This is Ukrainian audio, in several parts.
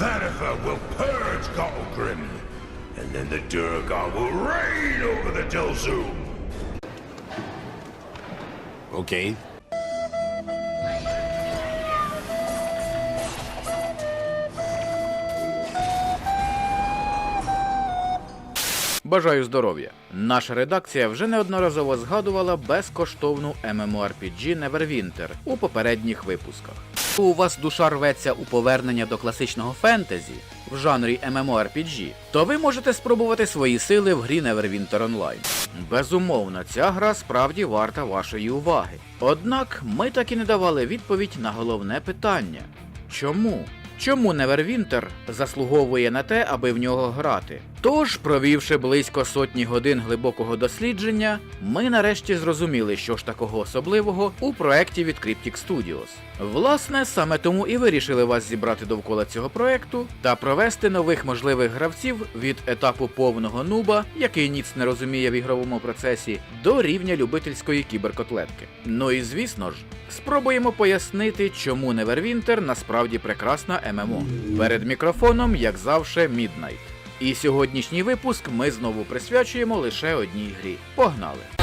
Vanifer will purge Gottlgrim, and then the Durgar will reign over the Delzoom. Окей. Бажаю здоров'я! Наша редакція вже неодноразово згадувала безкоштовну MMORPG Neverwinter у попередніх випусках. У вас душа рветься у повернення до класичного фентезі в жанрі MMORPG, то ви можете спробувати свої сили в грі Neverwinter Online. Безумовно, ця гра справді варта вашої уваги. Однак ми так і не давали відповідь на головне питання: чому? Чому Невервінтер заслуговує на те, аби в нього грати? Тож, провівши близько сотні годин глибокого дослідження, ми нарешті зрозуміли, що ж такого особливого у проєкті від Cryptic Studios. Власне, саме тому і вирішили вас зібрати довкола цього проекту та провести нових можливих гравців від етапу повного нуба, який ніц не розуміє в ігровому процесі, до рівня любительської кіберкотлетки. Ну і звісно ж, спробуємо пояснити, чому Neverwinter насправді прекрасна ММО. Перед мікрофоном, як завжди, Midnight. І сьогоднішній випуск ми знову присвячуємо лише одній грі. Погнали!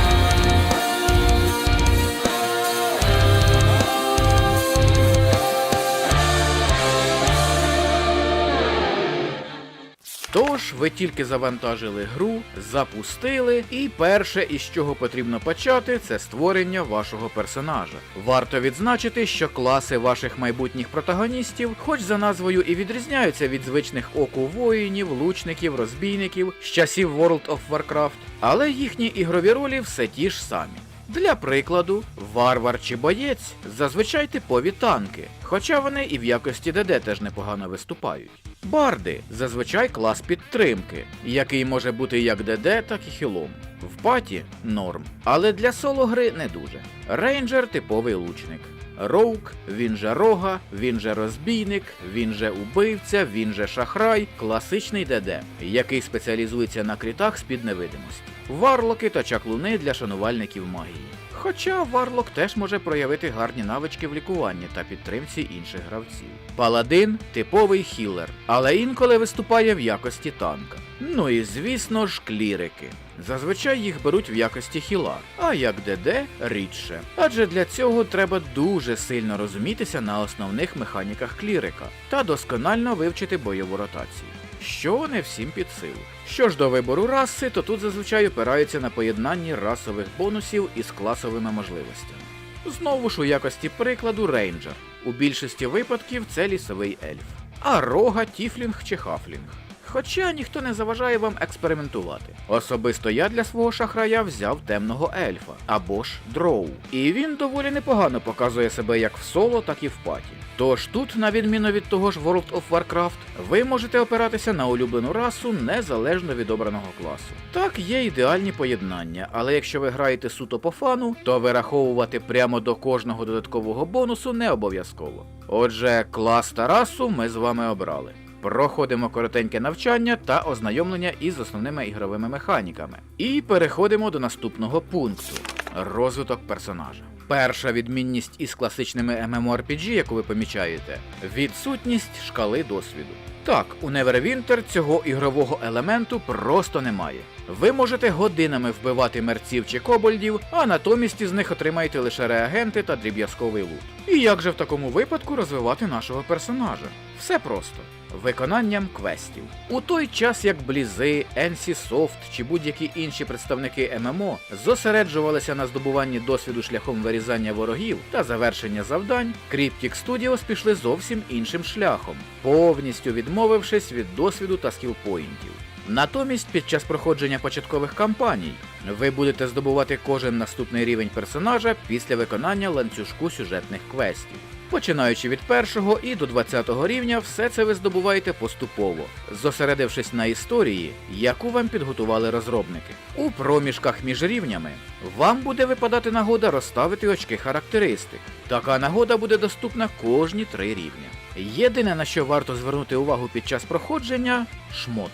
Тож ви тільки завантажили гру, запустили, і перше, із чого потрібно почати, це створення вашого персонажа. Варто відзначити, що класи ваших майбутніх протагоністів, хоч за назвою і відрізняються від звичних оку воїнів, лучників, розбійників з часів World of Warcraft, але їхні ігрові ролі все ті ж самі. Для прикладу, варвар чи боєць зазвичай типові танки, хоча вони і в якості ДД теж непогано виступають. Барди зазвичай клас підтримки, який може бути як ДД, так і хілом. В паті норм, але для соло гри не дуже. Рейнджер типовий лучник. Роук, він же рога, він же розбійник, він же убивця, він же шахрай, класичний ДД, який спеціалізується на крітах з-під невидимості. Варлоки та чаклуни для шанувальників магії. Хоча Варлок теж може проявити гарні навички в лікуванні та підтримці інших гравців. Паладин типовий хілер, але інколи виступає в якості танка. Ну і звісно ж клірики. Зазвичай їх беруть в якості хіла, а як ДД рідше. Адже для цього треба дуже сильно розумітися на основних механіках клірика та досконально вивчити бойову ротацію. Що не всім під силу. Що ж до вибору раси, то тут зазвичай опираються на поєднанні расових бонусів із класовими можливостями. Знову ж у якості прикладу рейнджер. У більшості випадків це лісовий ельф. А рога, тіфлінг чи хафлінг. Хоча ніхто не заважає вам експериментувати. Особисто я для свого шахрая взяв темного ельфа або ж дроу. І він доволі непогано показує себе як в соло, так і в паті. Тож тут, на відміну від того ж World of Warcraft, ви можете опиратися на улюблену расу незалежно від обраного класу. Так, є ідеальні поєднання, але якщо ви граєте суто по фану, то вираховувати прямо до кожного додаткового бонусу не обов'язково. Отже, клас та расу ми з вами обрали. Проходимо коротеньке навчання та ознайомлення із основними ігровими механіками. І переходимо до наступного пункту розвиток персонажа. Перша відмінність із класичними MMORPG, яку ви помічаєте, відсутність шкали досвіду. Так, у Neverwinter цього ігрового елементу просто немає. Ви можете годинами вбивати мерців чи кобольдів, а натомість із них отримаєте лише реагенти та дріб'язковий лут. І як же в такому випадку розвивати нашого персонажа? Все просто. Виконанням квестів. У той час як Блізи, NC Soft чи будь-які інші представники ММО зосереджувалися на здобуванні досвіду шляхом вирізання ворогів та завершення завдань, Cryptic Studios пішли зовсім іншим шляхом, повністю відмовившись від досвіду та скілпоінтів. Натомість, під час проходження початкових кампаній, ви будете здобувати кожен наступний рівень персонажа після виконання ланцюжку сюжетних квестів. Починаючи від першого і до 20 рівня, все це ви здобуваєте поступово, зосередившись на історії, яку вам підготували розробники. У проміжках між рівнями вам буде випадати нагода розставити очки характеристик. Така нагода буде доступна кожні три рівня. Єдине на що варто звернути увагу під час проходження шмот.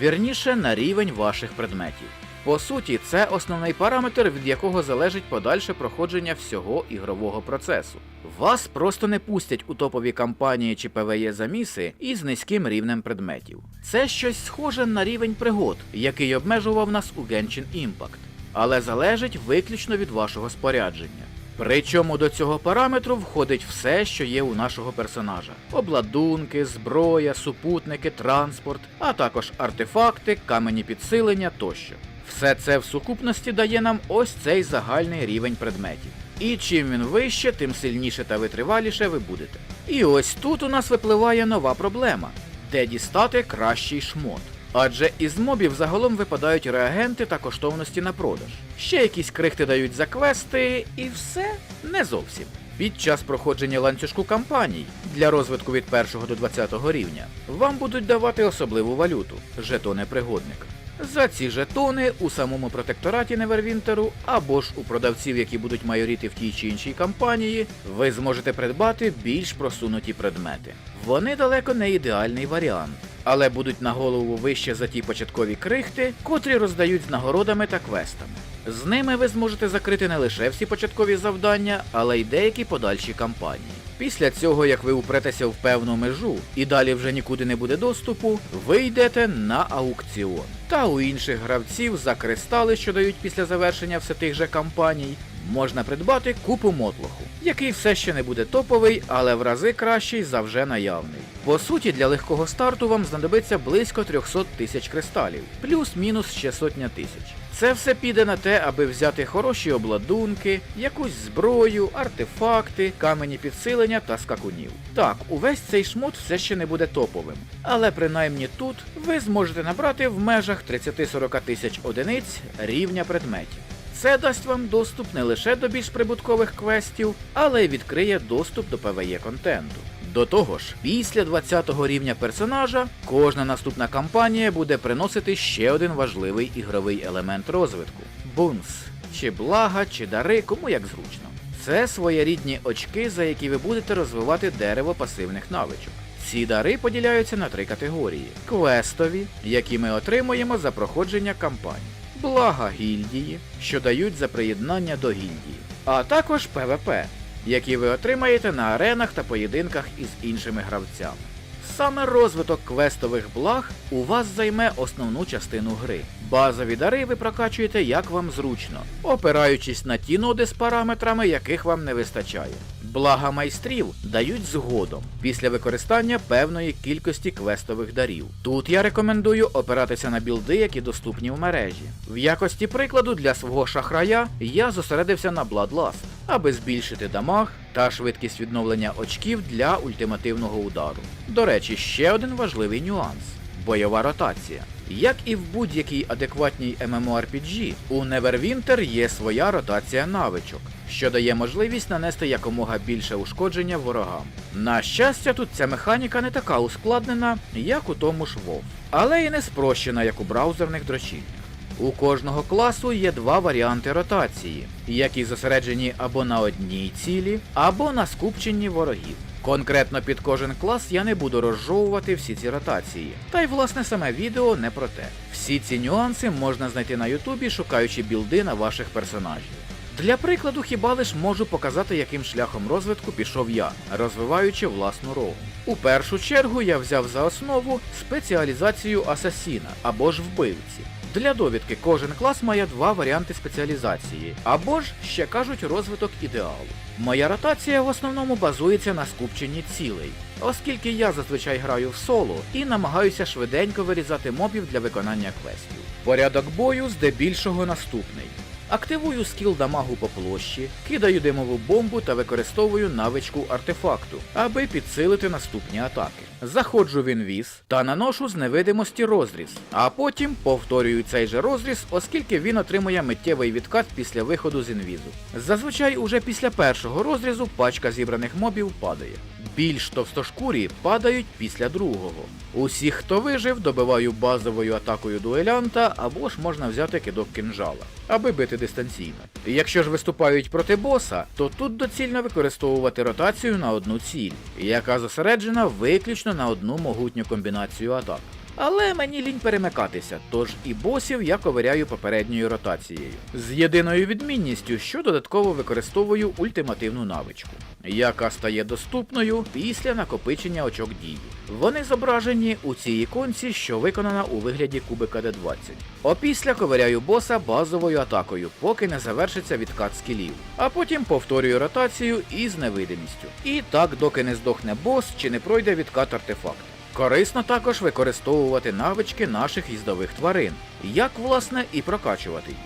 Вірніше на рівень ваших предметів. По суті, це основний параметр, від якого залежить подальше проходження всього ігрового процесу. Вас просто не пустять у топові кампанії чи ПВЕ заміси із низьким рівнем предметів. Це щось схоже на рівень пригод, який обмежував нас у Genshin Impact, але залежить виключно від вашого спорядження. Причому до цього параметру входить все, що є у нашого персонажа: обладунки, зброя, супутники, транспорт, а також артефакти, камені підсилення тощо. Все це в сукупності дає нам ось цей загальний рівень предметів. І чим він вище, тим сильніше та витриваліше ви будете. І ось тут у нас випливає нова проблема: де дістати кращий шмот. Адже із мобів загалом випадають реагенти та коштовності на продаж. Ще якісь крихти дають за квести, і все не зовсім. Під час проходження ланцюжку кампаній для розвитку від 1 до 20 рівня вам будуть давати особливу валюту жетони пригодника. За ці жетони у самому протектораті Невервінтеру або ж у продавців, які будуть майоріти в тій чи іншій кампанії, ви зможете придбати більш просунуті предмети. Вони далеко не ідеальний варіант, але будуть на голову вище за ті початкові крихти, котрі роздають з нагородами та квестами. З ними ви зможете закрити не лише всі початкові завдання, але й деякі подальші кампанії. Після цього, як ви упретеся в певну межу і далі вже нікуди не буде доступу, ви йдете на аукціон. Та у інших гравців за кристали, що дають після завершення все тих же кампаній, можна придбати купу мотлоху, який все ще не буде топовий, але в рази кращий за вже наявний. По суті, для легкого старту вам знадобиться близько 300 тисяч кристалів, плюс-мінус ще сотня тисяч. Це все піде на те, аби взяти хороші обладунки, якусь зброю, артефакти, камені підсилення та скакунів. Так, увесь цей шмот все ще не буде топовим, але принаймні тут ви зможете набрати в межах 30-40 тисяч одиниць рівня предметів. Це дасть вам доступ не лише до більш прибуткових квестів, але й відкриє доступ до ПВЕ контенту. До того ж, після 20 рівня персонажа кожна наступна кампанія буде приносити ще один важливий ігровий елемент розвитку бунс, чи блага, чи дари, кому як зручно. Це своєрідні очки, за які ви будете розвивати дерево пасивних навичок. Ці дари поділяються на три категорії: квестові, які ми отримуємо за проходження кампаній, блага гільдії, що дають за приєднання до гільдії, а також ПВП, які ви отримаєте на аренах та поєдинках із іншими гравцями. Саме розвиток квестових благ у вас займе основну частину гри. Базові дари ви прокачуєте як вам зручно, опираючись на ті ноди з параметрами, яких вам не вистачає. Блага майстрів дають згодом після використання певної кількості квестових дарів. Тут я рекомендую опиратися на білди, які доступні в мережі. В якості прикладу для свого шахрая я зосередився на Bloodlust, аби збільшити дамаг та швидкість відновлення очків для ультимативного удару. До речі, ще один важливий нюанс бойова ротація. Як і в будь-якій адекватній MMORPG, у Neverwinter є своя ротація навичок, що дає можливість нанести якомога більше ушкодження ворогам. На щастя, тут ця механіка не така ускладнена, як у тому ж WoW, але і не спрощена, як у браузерних дрочільнях. У кожного класу є два варіанти ротації, які зосереджені або на одній цілі, або на скупченні ворогів. Конкретно під кожен клас я не буду розжовувати всі ці ротації. Та й власне саме відео не про те. Всі ці нюанси можна знайти на Ютубі, шукаючи білди на ваших персонажів. Для прикладу, хіба лиш можу показати, яким шляхом розвитку пішов я, розвиваючи власну рогу. У першу чергу я взяв за основу спеціалізацію асасіна або ж вбивці. Для довідки кожен клас має два варіанти спеціалізації, або ж ще кажуть розвиток ідеалу. Моя ротація в основному базується на скупченні цілей, оскільки я зазвичай граю в соло і намагаюся швиденько вирізати мобів для виконання квестів. Порядок бою здебільшого наступний. Активую скіл дамагу по площі, кидаю димову бомбу та використовую навичку артефакту, аби підсилити наступні атаки. Заходжу в інвіз та наношу з невидимості розріз, а потім повторюю цей же розріз, оскільки він отримує миттєвий відкат після виходу з інвізу. Зазвичай уже після першого розрізу пачка зібраних мобів падає. Більш товстошкурі падають після другого. Усіх, хто вижив, добиваю базовою атакою дуелянта або ж можна взяти кидок кинжала, аби бити дистанційно. Якщо ж виступають проти боса, то тут доцільно використовувати ротацію на одну ціль, яка зосереджена виключно на одну могутню комбінацію атак. Але мені лінь перемикатися, тож і босів я ковиряю попередньою ротацією. З єдиною відмінністю, що додатково використовую ультимативну навичку, яка стає доступною після накопичення очок дії. Вони зображені у цій іконці, що виконана у вигляді кубика D20. Опісля ковиряю боса базовою атакою, поки не завершиться відкат скілів, а потім повторюю ротацію із невидимістю. І так, доки не здохне бос чи не пройде відкат артефакту. Корисно також використовувати навички наших їздових тварин, як власне і прокачувати їх.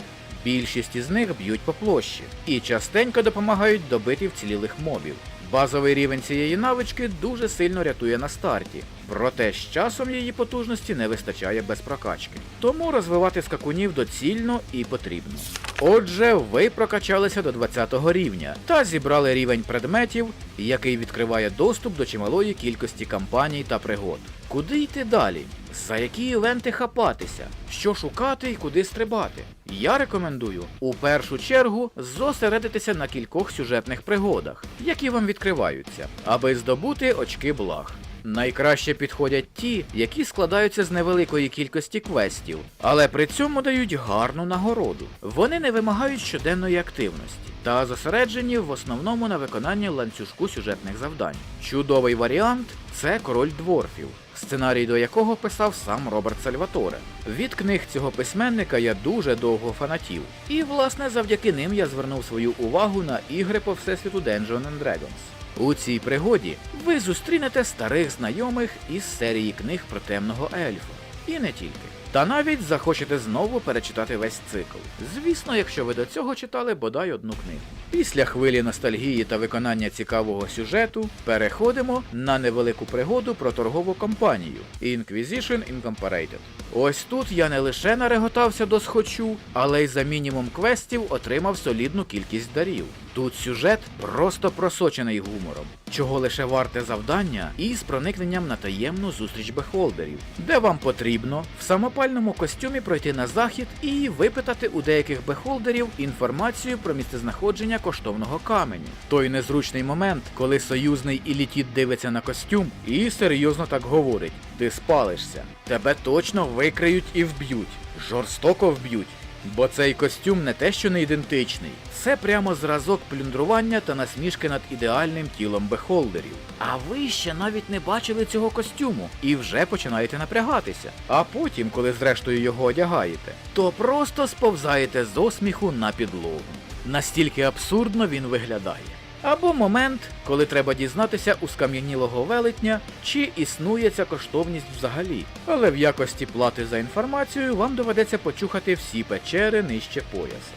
Більшість із них б'ють по площі і частенько допомагають добити вцілілих мобів. Базовий рівень цієї навички дуже сильно рятує на старті, проте з часом її потужності не вистачає без прокачки. Тому розвивати скакунів доцільно і потрібно. Отже, ви прокачалися до 20 рівня та зібрали рівень предметів, який відкриває доступ до чималої кількості кампаній та пригод. Куди йти далі? За які івенти хапатися? Що шукати і куди стрибати? Я рекомендую у першу чергу зосередитися на кількох сюжетних пригодах, які вам відкриваються, аби здобути очки благ. Найкраще підходять ті, які складаються з невеликої кількості квестів, але при цьому дають гарну нагороду. Вони не вимагають щоденної активності та зосереджені в основному на виконанні ланцюжку сюжетних завдань. Чудовий варіант це король дворфів, сценарій до якого писав сам Роберт Сальваторе. Від книг цього письменника я дуже довго фанатів, і власне завдяки ним я звернув свою увагу на ігри по всесвіту Dungeons and Dragons. У цій пригоді ви зустрінете старих знайомих із серії книг про темного ельфа. І не тільки. Та навіть захочете знову перечитати весь цикл. Звісно, якщо ви до цього читали бодай одну книгу. Після хвилі ностальгії та виконання цікавого сюжету переходимо на невелику пригоду про торгову компанію Inquisition Incorporated. Ось тут я не лише нареготався до схочу, але й за мінімум квестів отримав солідну кількість дарів. Тут сюжет просто просочений гумором, чого лише варте завдання із проникненням на таємну зустріч бехолдерів, де вам потрібно в самопальному костюмі пройти на захід і випитати у деяких бехолдерів інформацію про місцезнаходження коштовного каменю. Той незручний момент, коли союзний ілітіт дивиться на костюм і серйозно так говорить: ти спалишся, тебе точно викриють і вб'ють, жорстоко вб'ють. Бо цей костюм не те, що не ідентичний, це прямо зразок плюндрування та насмішки над ідеальним тілом бехолдерів. А ви ще навіть не бачили цього костюму і вже починаєте напрягатися. А потім, коли зрештою його одягаєте, то просто сповзаєте з осміху на підлогу. Настільки абсурдно він виглядає. Або момент, коли треба дізнатися у скам'янілого велетня, чи існує ця коштовність взагалі. Але в якості плати за інформацію вам доведеться почухати всі печери нижче пояса.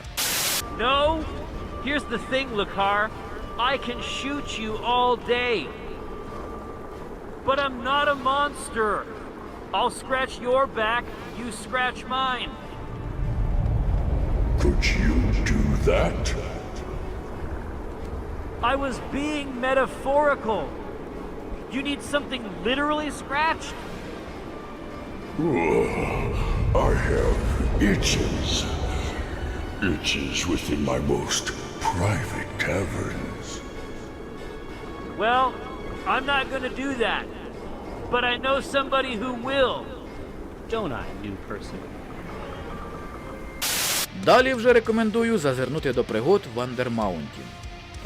No? Here's the thing, Lakar. I can shoot you all day. But I'm not a monster. I'll scratch your back, you scratch mine. Could you do that? I was being metaphorical. You need something literally scratched? I have itches. Itches within my most private caverns. Well, I'm not gonna do that. But I know somebody who will. Don't I, new person? Далі вже рекомендую зазирнути до пригод в Андермаунті.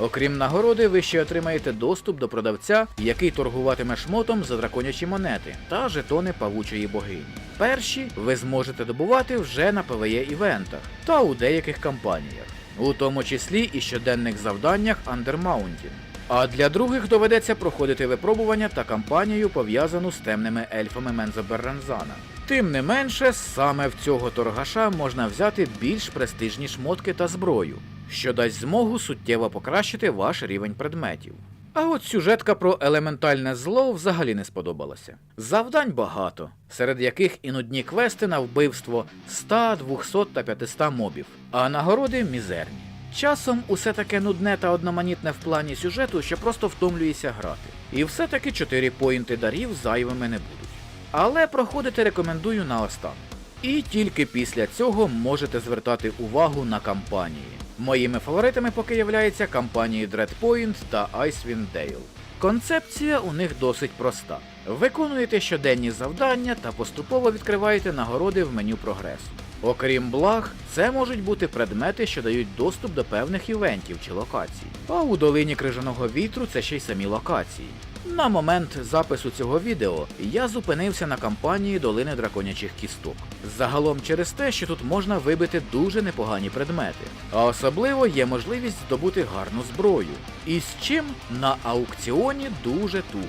Окрім нагороди, ви ще отримаєте доступ до продавця, який торгуватиме шмотом за драконячі монети та жетони павучої богині. Перші ви зможете добувати вже на PvE івентах та у деяких кампаніях, у тому числі і щоденних завданнях Андермаунтін. А для других доведеться проходити випробування та кампанію, пов'язану з темними ельфами Мензоберранзана. Тим не менше, саме в цього торгаша можна взяти більш престижні шмотки та зброю, що дасть змогу суттєво покращити ваш рівень предметів. А от сюжетка про елементальне зло взагалі не сподобалася. Завдань багато, серед яких і нудні квести на вбивство 100, 200 та 500 мобів, а нагороди мізерні. Часом усе таке нудне та одноманітне в плані сюжету, що просто втомлюєшся грати. І все-таки 4 поінти дарів зайвими не будуть. Але проходити рекомендую наостанок. І тільки після цього можете звертати увагу на кампанії. Моїми фаворитами поки являються кампанії Dreadpoint та Icewind Dale. Концепція у них досить проста. Виконуєте щоденні завдання та поступово відкриваєте нагороди в меню прогресу. Окрім благ, це можуть бути предмети, що дають доступ до певних івентів чи локацій. А у долині крижаного вітру це ще й самі локації. На момент запису цього відео я зупинився на кампанії долини драконячих кісток. Загалом через те, що тут можна вибити дуже непогані предмети, а особливо є можливість здобути гарну зброю. І з чим на аукціоні дуже туго.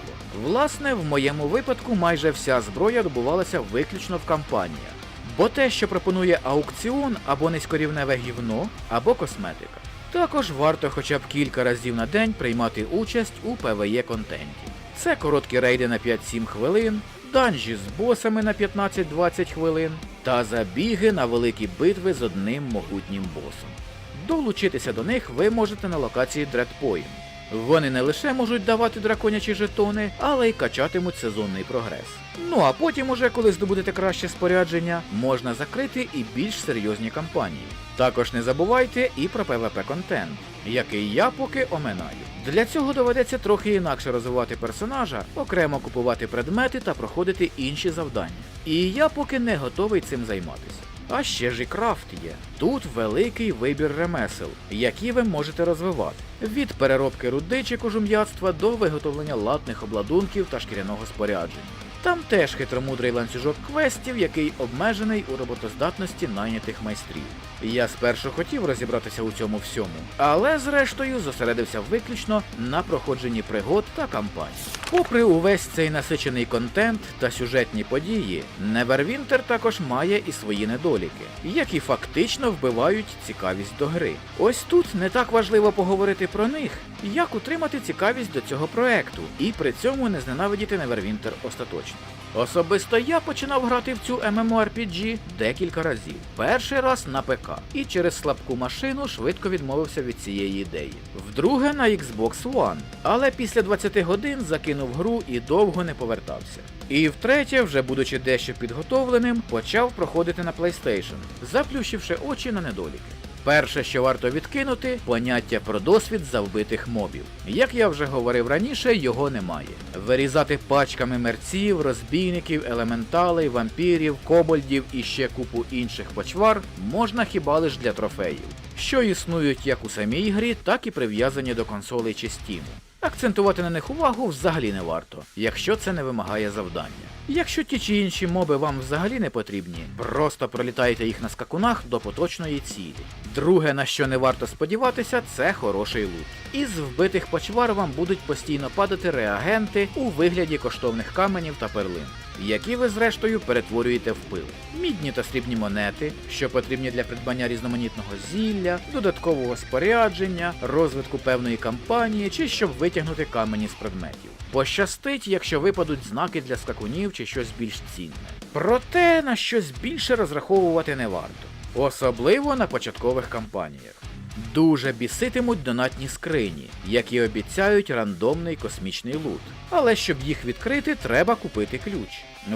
Власне, в моєму випадку майже вся зброя добувалася виключно в кампаніях. Бо те, що пропонує аукціон або низькорівневе гівно, або косметика. Також варто хоча б кілька разів на день приймати участь у ПВЕ контенті. Це короткі рейди на 5-7 хвилин, данжі з босами на 15-20 хвилин та забіги на великі битви з одним могутнім босом. Долучитися до них ви можете на локації Dreadpoint. Вони не лише можуть давати драконячі жетони, але й качатимуть сезонний прогрес. Ну а потім, уже коли здобудете краще спорядження, можна закрити і більш серйозні кампанії. Також не забувайте і про PvP контент, який я поки оминаю. Для цього доведеться трохи інакше розвивати персонажа, окремо купувати предмети та проходити інші завдання. І я поки не готовий цим займатися. А ще ж і крафт є. Тут великий вибір ремесел, які ви можете розвивати. Від переробки руди чи кожум'ятства до виготовлення латних обладунків та шкіряного спорядження. Там теж хитромудрий ланцюжок квестів, який обмежений у роботоздатності найнятих майстрів. Я спершу хотів розібратися у цьому всьому, але зрештою зосередився виключно на проходженні пригод та кампаній. Попри увесь цей насичений контент та сюжетні події, Neverwinter також має і свої недоліки, які фактично вбивають цікавість до гри. Ось тут не так важливо поговорити про них, як утримати цікавість до цього проекту і при цьому не зненавидіти Neverwinter остаточно. Особисто я починав грати в цю MMORPG декілька разів. Перший раз на ПК, і через слабку машину швидко відмовився від цієї ідеї. Вдруге на Xbox One, але після 20 годин закинув гру і довго не повертався. І втретє, вже будучи дещо підготовленим, почав проходити на PlayStation, заплющивши очі на недоліки. Перше, що варто відкинути, поняття про досвід завбитих мобів. Як я вже говорив раніше, його немає. Вирізати пачками мерців, розбійників, елементалей, вампірів, кобольдів і ще купу інших почвар можна хіба лиш для трофеїв, що існують як у самій грі, так і прив'язані до консолей чи стіму. Акцентувати на них увагу взагалі не варто, якщо це не вимагає завдання. Якщо ті чи інші моби вам взагалі не потрібні, просто пролітайте їх на скакунах до поточної цілі. Друге, на що не варто сподіватися, це хороший лут. Із вбитих почвар вам будуть постійно падати реагенти у вигляді коштовних каменів та перлин, які ви зрештою перетворюєте в пил. Мідні та срібні монети, що потрібні для придбання різноманітного зілля, додаткового спорядження, розвитку певної кампанії чи щоб витягнути камені з предметів. Пощастить, якщо випадуть знаки для скакунів чи щось більш цінне. Проте на щось більше розраховувати не варто, особливо на початкових кампаніях. Дуже біситимуть донатні скрині, які обіцяють рандомний космічний лут. Але щоб їх відкрити, треба купити ключ.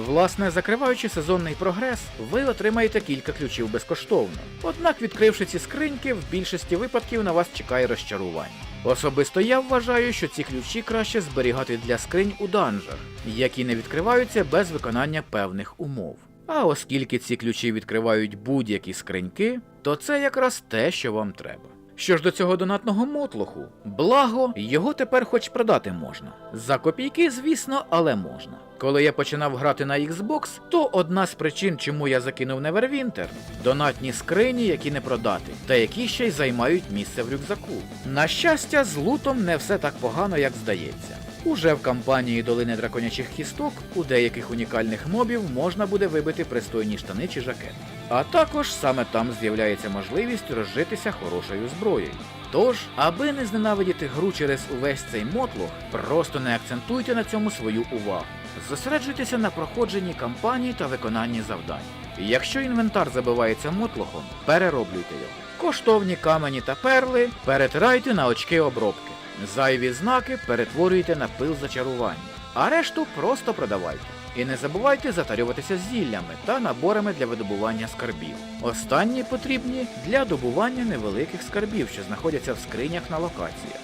Власне, закриваючи сезонний прогрес, ви отримаєте кілька ключів безкоштовно. Однак, відкривши ці скриньки, в більшості випадків на вас чекає розчарування. Особисто я вважаю, що ці ключі краще зберігати для скринь у данжах, які не відкриваються без виконання певних умов. А оскільки ці ключі відкривають будь-які скриньки, то це якраз те, що вам треба. Що ж до цього донатного мотлоху, благо, його тепер хоч продати можна. За копійки, звісно, але можна. Коли я починав грати на Xbox, то одна з причин, чому я закинув Neverwinter – донатні скрині, які не продати, та які ще й займають місце в рюкзаку. На щастя, з лутом не все так погано, як здається. Уже в кампанії Долини драконячих кісток у деяких унікальних мобів можна буде вибити пристойні штани чи жакет. А також саме там з'являється можливість розжитися хорошою зброєю. Тож, аби не зненавидіти гру через увесь цей мотлох, просто не акцентуйте на цьому свою увагу. Зосереджуйтеся на проходженні кампанії та виконанні завдань. Якщо інвентар забивається мотлохом, перероблюйте його. Коштовні камені та перли перетирайте на очки обробки. Зайві знаки перетворюйте на пил зачарування, а решту просто продавайте. І не забувайте затарюватися зіллями та наборами для видобування скарбів. Останні потрібні для добування невеликих скарбів, що знаходяться в скринях на локаціях.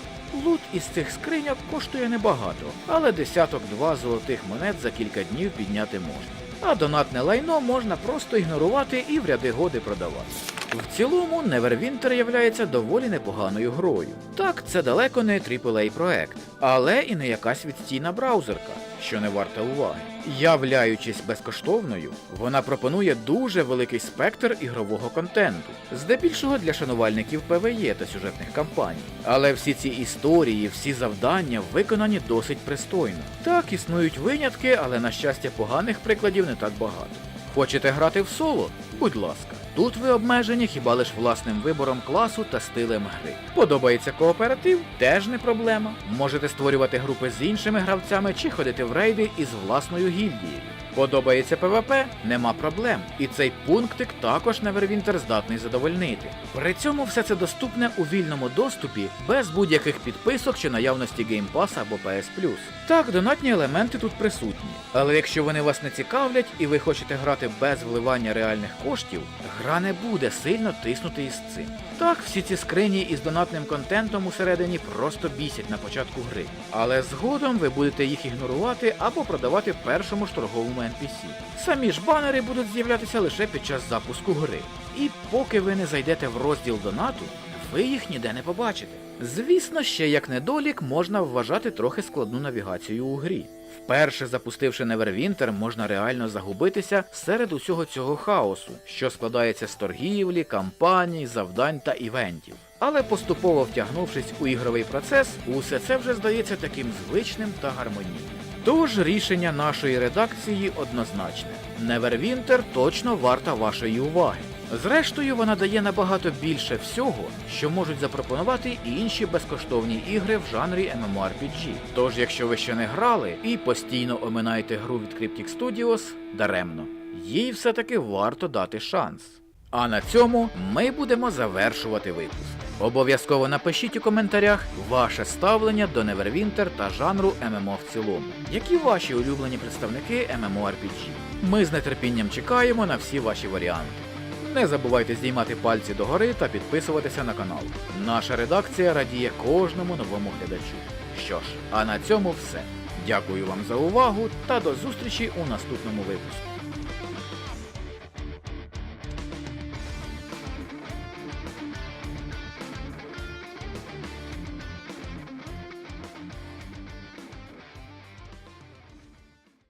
Лут із цих скриньок коштує небагато, але десяток-два золотих монет за кілька днів підняти можна. А донатне лайно можна просто ігнорувати і в ряди годи продавати. В цілому Neverwinter являється доволі непоганою грою. Так, це далеко не AAA проект, але і не якась відстійна браузерка, що не варта уваги. Являючись безкоштовною, вона пропонує дуже великий спектр ігрового контенту, здебільшого для шанувальників ПВЕ та сюжетних кампаній. Але всі ці історії, всі завдання виконані досить пристойно. Так, існують винятки, але на щастя поганих прикладів не так багато. Хочете грати в соло? Будь ласка. Тут ви обмежені хіба лиш власним вибором класу та стилем гри. Подобається кооператив? Теж не проблема. Можете створювати групи з іншими гравцями чи ходити в рейди із власною гільдією. Подобається ПВП? Нема проблем. І цей пунктик також Neverwinter здатний задовольнити. При цьому все це доступне у вільному доступі без будь-яких підписок чи наявності Game Pass або PS. Так, донатні елементи тут присутні. Але якщо вони вас не цікавлять і ви хочете грати без вливання реальних коштів, гра не буде сильно тиснути із цим. Так, всі ці скрині із донатним контентом усередині просто бісять на початку гри. Але згодом ви будете їх ігнорувати або продавати першому ж торговому NPC. Самі ж банери будуть з'являтися лише під час запуску гри. І поки ви не зайдете в розділ донату, ви їх ніде не побачите. Звісно, ще як недолік можна вважати трохи складну навігацію у грі. Вперше запустивши Neverwinter, можна реально загубитися серед усього цього хаосу, що складається з торгівлі, кампаній, завдань та івентів. Але поступово втягнувшись у ігровий процес, усе це вже здається таким звичним та гармонійним. Тож рішення нашої редакції однозначне. Neverwinter точно варта вашої уваги. Зрештою, вона дає набагато більше всього, що можуть запропонувати і інші безкоштовні ігри в жанрі MMORPG. Тож, якщо ви ще не грали і постійно оминаєте гру від Cryptic Studios, даремно. Їй все-таки варто дати шанс. А на цьому ми будемо завершувати випуск. Обов'язково напишіть у коментарях ваше ставлення до Neverwinter та жанру ММО в цілому. Які ваші улюблені представники MMORPG? Ми з нетерпінням чекаємо на всі ваші варіанти. Не забувайте знімати пальці догори та підписуватися на канал. Наша редакція радіє кожному новому глядачу. Що ж, а на цьому все. Дякую вам за увагу та до зустрічі у наступному випуску.